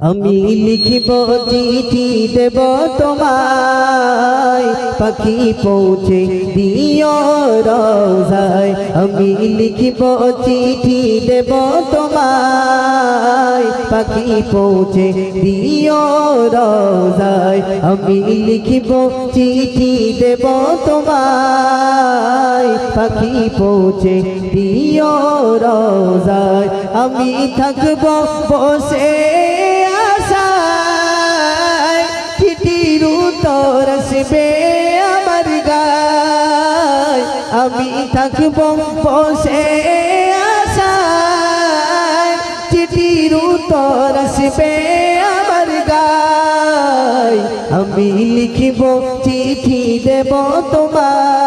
আমি লিখিব চিঠি দেব তোমায়। পাখি পৌঁছে দিও রোজায়। আমি লিখিব চিঠি দেব তোমায়। পাখি পৌঁছে দিও রোজায়। আমি লিখিব চিঠি দেব তোমায়। পাখি পৌঁছে দিও রোজায়। আমি থাকব বসে আমি থাকব বসে আশায়। চিঠির উত্তর আসবে আমার গায়। আমি লিখিব চিঠি দেব তোমায়।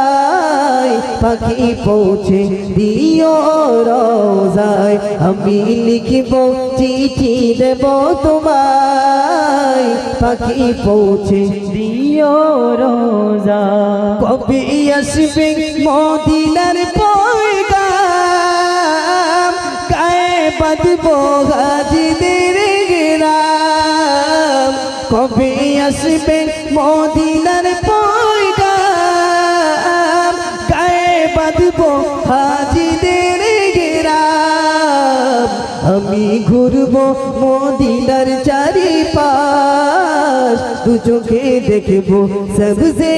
পাখি পৌঁছে দিও রোজায়। আমি লিখিব, চিঠি দেব তোমায়। পাখি পৌঁছে দিও রোজা কবে আসবে মদিনার পয়গাম? গায়ে বাঁধব গাজিদের গ্রাম। কবে আসবে মদিনার হাজিদের গ্রাম। আমি ঘুরব মদিনার চারিপাশ। দু চোখে দেখব সবসে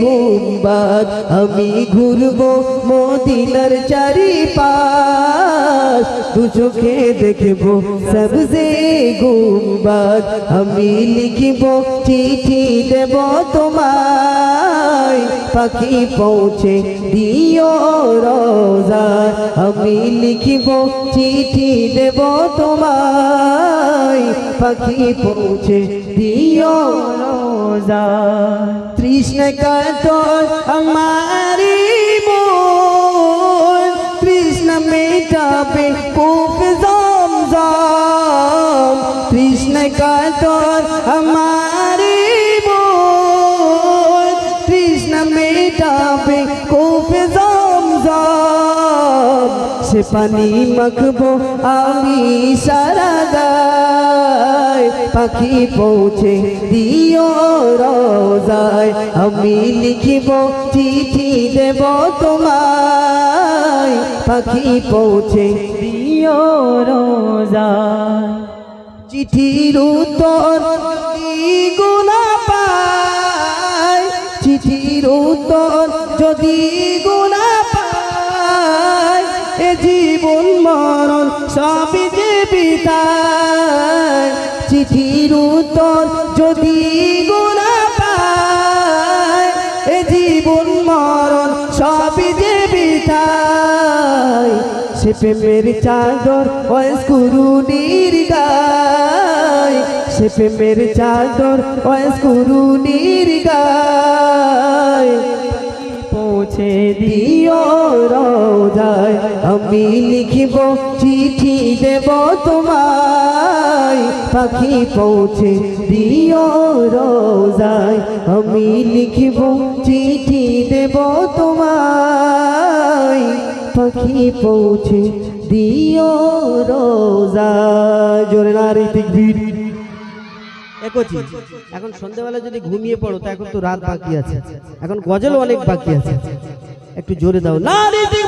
গুম্বাদ আমি ঘুরব মদিনার চারিপাশ। দু চোখে দেখব সবসে গুম্বাদ আমি লিখিব চিঠি দেব তোমায় পাখি পৌঁছে, দিও রোজা। আমি লিখিব, চিঠি দেব তোমায়। পাখি পৌঁছে, দিও রোজা। তৃষ্ণ কাতর আমারি মন। তৃষ্ণ মেটাবে কূপ তৃষ্ণ কাতর সে পানি মাখবো, আমি সারা গায় পাখি পৌঁছে দিও রোজায়। আমি লিখিব, চিঠি দেব তোমায়। পাখি পৌঁছে দিও রোজা চিঠির উত্তর গুণা পায়, চিঠির উত্তর যদি গুণা এ জীবন মরণ সবই যে বিতায় চিঠির উত্তর যদি গুণা পায়, এ জীবন মরণ সবই যে বিতায় সে প্রেমের চাদর ওয়েস কুরুনির গায় সে প্রেমের চাদর ওয়েস কুরুনির গায় পৌঁছে দিও আমি লিখিব, চিঠি দেব তোমায়। পাখি পৌঁছে দিও রোজায়। আমি লিখিব, চিঠি দেব তোমায়। পাখি পৌঁছে দিও রোজায়। জোরে নারী তিকবীর একচি এখন সন্ধ্যাবেলা যদি ঘুমিয়ে পড়ো, তো এখন তো রাত বাকি আছে। এখন গজল অনেক বাকি আছে। একটু জোরে দাও। তিকবীর